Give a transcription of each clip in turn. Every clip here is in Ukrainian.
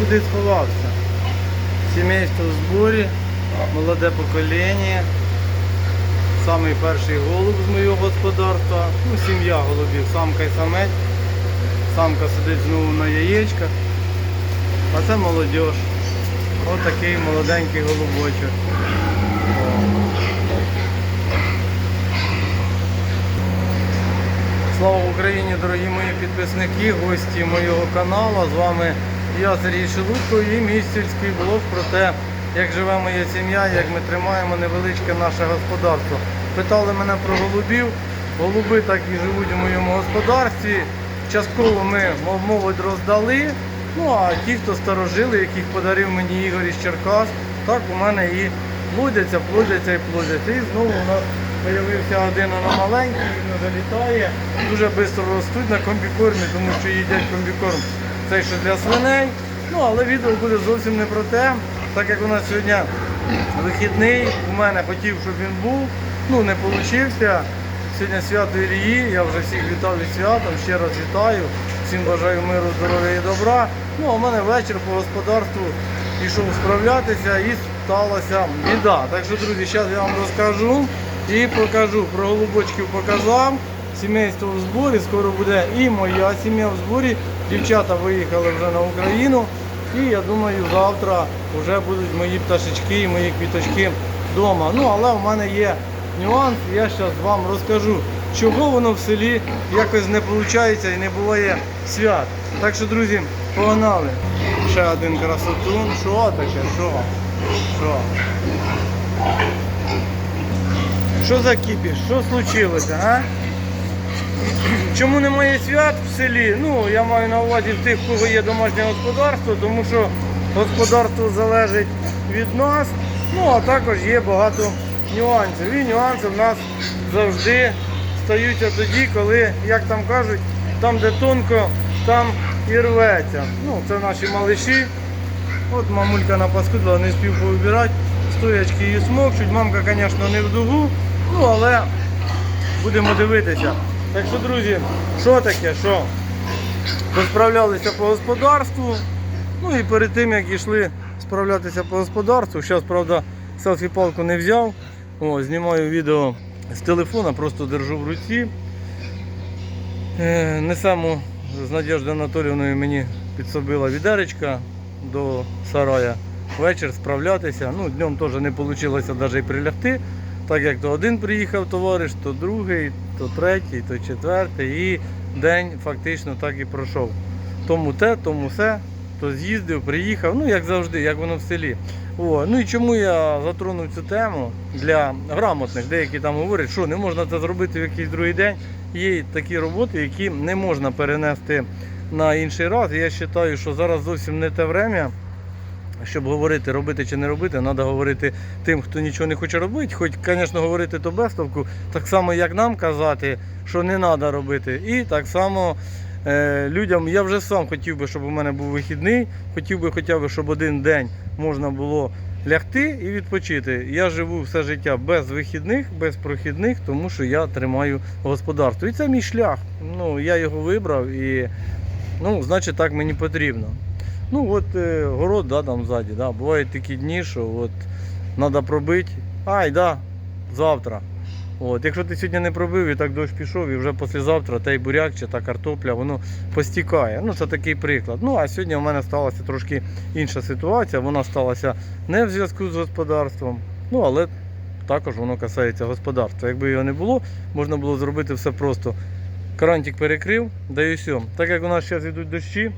куди сховався. Сімейство в зборі, молоде покоління. Самий перший голуб з моєго господарства. Ну, сім'я голубів, самка і самець. Самка сидить знову на яєчках. А це молодь. Ось такий молоденький голубочок. Слава Україні, дорогі мої підписники, гості моєго каналу. З вами я Сергій Шелудко і мій сільський блог про те, як живе моя сім'я, як ми тримаємо невеличке наше господарство. Питали мене про голубів. Голуби так і живуть у моєму господарстві. Частково ми, мовить, роздали. Ну а ті, хто старожили, яких подарив мені Ігор із Черкас, так у мене і плодяться, плодяться і плодяться. І знову у нас Появився один воно маленький, він вже літає, дуже швидко ростуть на комбікормі, тому що їдять комбікорм цей що для свиней. Ну, але відео буде зовсім не про те, так як у нас сьогодні вихідний, у мене хотів, щоб він був, ну не вийшло. Сьогодні свято Ілії, я вже всіх вітав із святом, ще раз вітаю, всім бажаю миру, здоров'я і добра. Ну, а в мене вечір по господарству пішов справлятися і сталася біда. Так що, друзі, зараз я вам розкажу. І покажу, про голубочків показав. Сімейство в зборі, скоро буде і моя сім'я в зборі. Дівчата виїхали вже на Україну. І я думаю, завтра вже будуть мої пташечки і мої квіточки вдома. Ну, але в мене є нюанс, я зараз вам розкажу, чого воно в селі якось не виходить і не буває свят. Так що, друзі, погнали. Ще один красотун. Що таке? Що? Що? Що за кіпіш? Що случилося, а? Чому немає свят в селі? Ну, я маю на увазі в тих, кого є домашнє господарство, тому що господарство залежить від нас. Ну, а також є багато нюансів. І нюанси в нас завжди стаються тоді, коли, як там кажуть, там, де тонко, там і рветься. Ну, це наші малиші. От мамулька напаскудила, не спів повибирати. Стоячки її смокчуть. Мамка, звісно, не в дугу, ну але будемо дивитися. Так що, друзі, що таке? Що? Розправлялися по господарству. Ну і перед тим, як йшли справлятися по господарству, зараз, правда, селфі-палку не взяв. О, знімаю відео з телефона, просто держу в руці. Е, Несемо з Надіждою Анатоліївною мені підсобила відеречка до сарая. Вечір справлятися. Ну, днем теж не вийшло навіть прилягти. Так як то один приїхав товариш, то другий, то третій, то четвертий. І день фактично так і пройшов. Тому те, тому все, то з'їздив, приїхав, ну як завжди, як воно в селі. О, ну і чому я затронув цю тему для грамотних, деякі там говорять, що не можна це зробити в якийсь другий день. Є такі роботи, які не можна перенести на інший раз. Я вважаю, що зараз зовсім не те время, щоб говорити, робити чи не робити, треба говорити тим, хто нічого не хоче робити. Хоч, звісно, говорити то без толку, так само, як нам казати, що не треба робити. І так само е, людям, я вже сам хотів би, щоб у мене був вихідний, хотів би хоча б, щоб один день можна було лягти і відпочити. Я живу все життя без вихідних, без прохідних, тому що я тримаю господарство. І це мій шлях. Ну, я його вибрав і ну, значить так мені потрібно. Ну от е, город, да, там ззаді, да. Бувають такі дні, що от треба пробити. Ай, да, завтра. От, якщо ти сьогодні не пробив і так дощ пішов, і вже післязавтра та й буряк чи та картопля, воно постікає. Ну, це такий приклад. Ну, а сьогодні в мене сталася трошки інша ситуація. Вона сталася не в зв'язку з господарством, ну але також воно касається господарства. Якби його не було, можна було зробити все просто. Карантик перекрив, да і все. Так як у нас зараз йдуть дощі,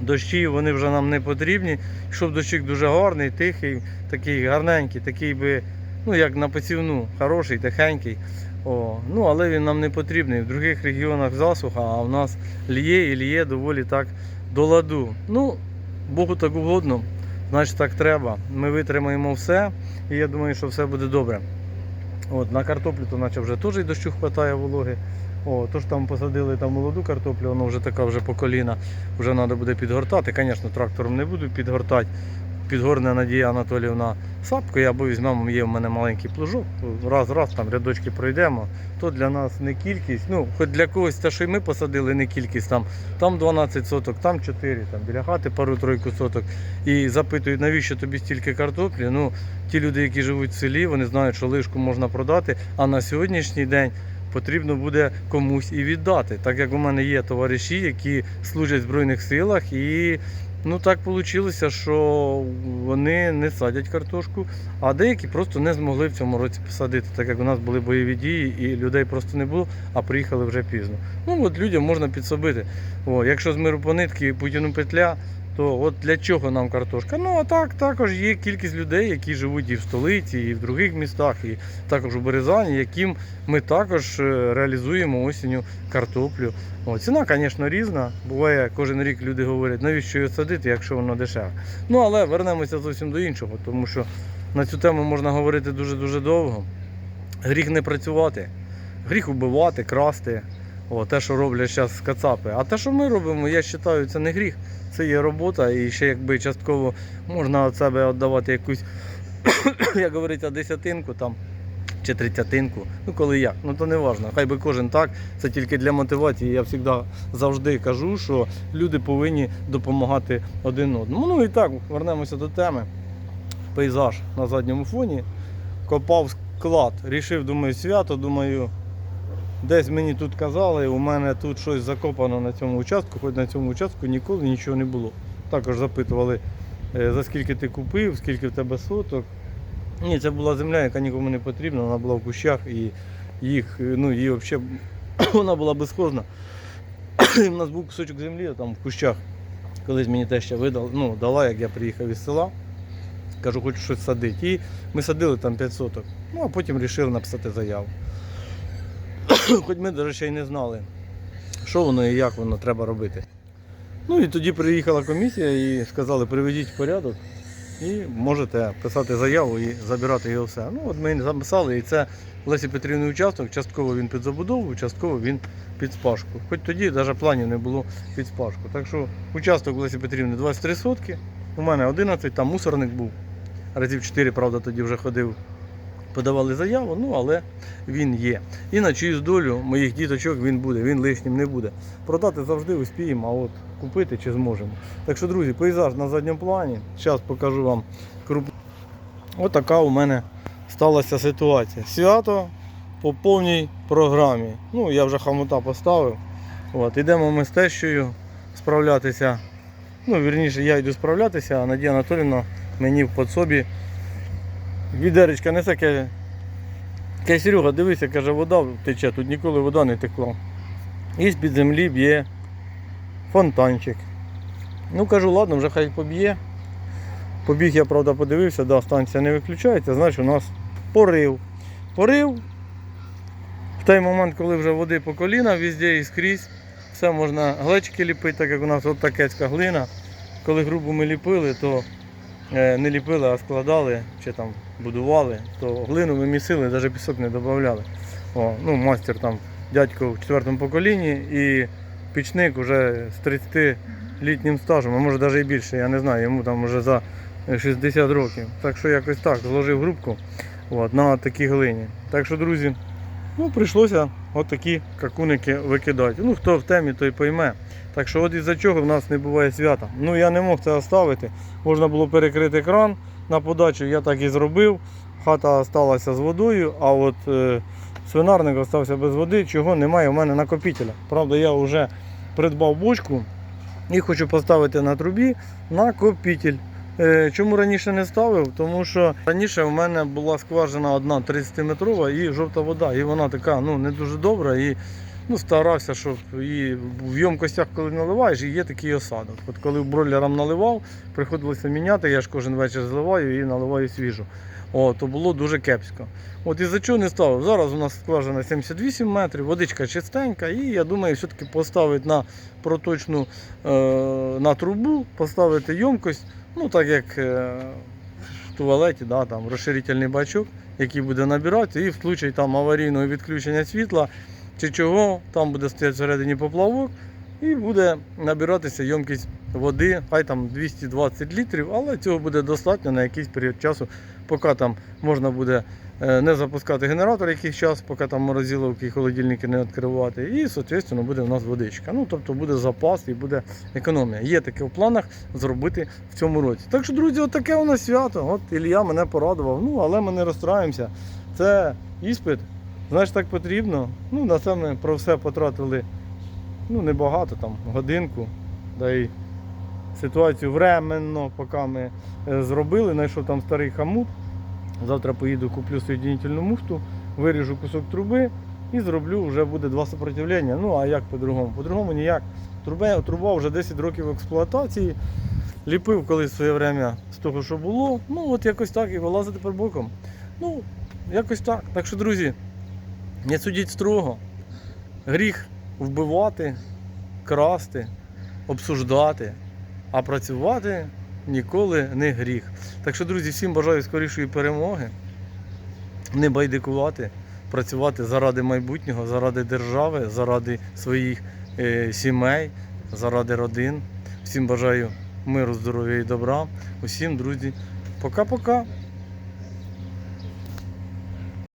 дощі вони вже нам не потрібні. Йшов дощик дуже гарний, тихий, такий гарненький, такий би, ну як на посівну, хороший, тихенький. О, ну, але він нам не потрібний. В інших регіонах засуха, а в нас ліє і ліє доволі так до ладу. Ну, Богу так угодно, значить так треба. Ми витримаємо все, і я думаю, що все буде добре. От, на картоплю то наче вже теж дощу вистачає вологи. О, то ж там посадили там молоду картоплю, вона вже така вже по коліна, вже треба буде підгортати. Звісно, трактором не буду підгортати. підгорне Надія Анатоліївна сапкою, або візьмемо, є в мене маленький плужок, раз-раз там рядочки пройдемо, то для нас не кількість. Ну, хоч для когось те, що й ми посадили, не кількість там. Там 12 соток, там 4, там біля хати пару-тройку соток. І запитують, навіщо тобі стільки картоплі. Ну, ті люди, які живуть в селі, вони знають, що лишку можна продати, а на сьогоднішній день потрібно буде комусь і віддати. Так як у мене є товариші, які служать в Збройних силах, і ну так вийшло, що вони не садять картошку, а деякі просто не змогли в цьому році посадити, так як у нас були бойові дії і людей просто не було, а приїхали вже пізно. Ну от людям можна підсобити. О, якщо з миру по нитки Путіну петля, то от для чого нам картошка? Ну а так також є кількість людей, які живуть і в столиці, і в других містах, і також у Березані, яким ми також е, реалізуємо осінню картоплю. О, ціна, звісно, різна. Буває, кожен рік люди говорять, навіщо її садити, якщо воно дешеве. Ну але вернемося зовсім до іншого, тому що на цю тему можна говорити дуже-дуже довго. Гріх не працювати, гріх убивати, красти. О, те, що роблять зараз кацапи. А те, що ми робимо, я вважаю, це не гріх. Це є робота, і ще якби частково можна від себе віддавати якусь, як говориться, десятинку там чи тридцятинку. Ну коли як, ну то не важливо. Хай би кожен так. Це тільки для мотивації. Я завжди завжди кажу, що люди повинні допомагати один одному. Ну і так, вернемося до теми. Пейзаж на задньому фоні. Копав склад. Рішив, думаю, свято, думаю. Десь мені тут казали, у мене тут щось закопано на цьому участку, хоч на цьому участку ніколи нічого не було. Також запитували, е, за скільки ти купив, скільки в тебе соток. Ні, це була земля, яка нікому не потрібна, вона була в кущах і їх, е, ну, її взагалі вона була безхозна. У нас був кусочок землі там в кущах. Колись мені те ще видала, ну, дала, як я приїхав із села. Кажу, хочу щось садити. І ми садили там 5 соток. Ну, а потім вирішили написати заяву. Хоч ми, до речі, і не знали, що воно і як воно треба робити. Ну і тоді приїхала комісія і сказали, приведіть в порядок і можете писати заяву і забирати його все. Ну от ми записали, і це Лесі Петрівний участок, частково він під забудову, частково він під спашку. Хоч тоді навіть планів не було під спашку. Так що участок Лесі Петрівни 23 сотки, у мене 11, там мусорник був. Разів 4, правда, тоді вже ходив. Подавали заяву, ну але він є. І на чиюсь долю моїх діточок він буде, він лишнім не буде. Продати завжди успіємо, а от купити чи зможемо. Так що, друзі, пейзаж на задньому плані. Зараз покажу вам крупну. Отака у мене сталася ситуація. Свято по повній програмі. Ну, я вже хамута поставив. От, ідемо ми з тещою справлятися. Ну, вірніше, я йду справлятися, а Надія Анатоліївна мені в подсобі відеречка несе, каже, каже, Серега, дивися, каже, вода тече, тут ніколи вода не текла. І з-під землі б'є фонтанчик. Ну кажу, ладно, вже хай поб'є. Побіг я, правда, подивився, да, станція не виключається, значить у нас порив. Порив. В той момент, коли вже води по коліна, везде і скрізь, все можна глечики ліпити, так як у нас от такецька глина. Коли грубо ми ліпили, то не ліпили, а складали чи там будували, то глину ми місили, навіть пісок не додавали. О, ну, мастер там, дядько в четвертому поколінні і пічник вже з 30-літнім стажем, а може навіть і більше, я не знаю, йому там вже за 60 років. Так що якось так, зложив грубку от, на такій глині. Так що, друзі, ну прийшлося от такі какуники викидати. Ну хто в темі, той пойме. Так що от із-за чого в нас не буває свята. Ну я не мог це оставити. Можна було перекрити кран на подачу, я так і зробив. Хата залишилася з водою, а от е, свинарник залишився без води, чого немає у мене накопителя. Правда, я вже придбав бочку і хочу поставити на трубі накопитель. Е, Чому раніше не ставив? Тому що раніше в мене була скважина одна 30-метрова і жовта вода. І вона така ну, не дуже добра. І ну, старався, щоб і в ємкостях, коли наливаєш, і є такий осадок. От коли бройлерам наливав, приходилося міняти, я ж кожен вечір зливаю і наливаю свіжу. О, то було дуже кепсько. От із-за чого не ставив. Зараз у нас скважина 78 метрів, водичка чистенька, і я думаю, все-таки поставити на проточну е, на трубу, поставити ємкость, ну так як е, в туалеті, да, там розширительний бачок, який буде набирати, і в случай там аварійного відключення світла чи чого, там буде стояти всередині поплавок. і буде набиратися ємкість води, хай там 220 літрів, але цього буде достатньо на якийсь період часу, поки там можна буде не запускати генератор якийсь час, поки там морозиловки і холодильники не відкривати. І, соответственно, буде в нас водичка. Ну, тобто буде запас і буде економія. Є таке в планах зробити в цьому році. Так що, друзі, от таке у нас свято. От Ілля мене порадував. Ну, але ми не розстраємося. Це іспит. Знаєш, так потрібно. Ну, на це ми про все потратили ну, небагато, там, годинку. Да і ситуацію временно, поки ми е, зробили, знайшов там старий хамут. Завтра поїду, куплю соєдинительну муфту, виріжу кусок труби і зроблю, вже буде два сопротивлення. Ну а як по-другому? По-другому ніяк. Труба, труба вже 10 років експлуатації. Ліпив колись в своє время з того, що було. Ну, от якось так і вилазить тепер боком. Ну, якось так. Так що, друзі, не судіть строго. Гріх вбивати, красти, обсуждати, а працювати ніколи не гріх. Так що, друзі, всім бажаю скорішої перемоги, не байдикувати, працювати заради майбутнього, заради держави, заради своїх е, сімей, заради родин. Всім бажаю миру, здоров'я і добра. Усім, друзі, пока-пока.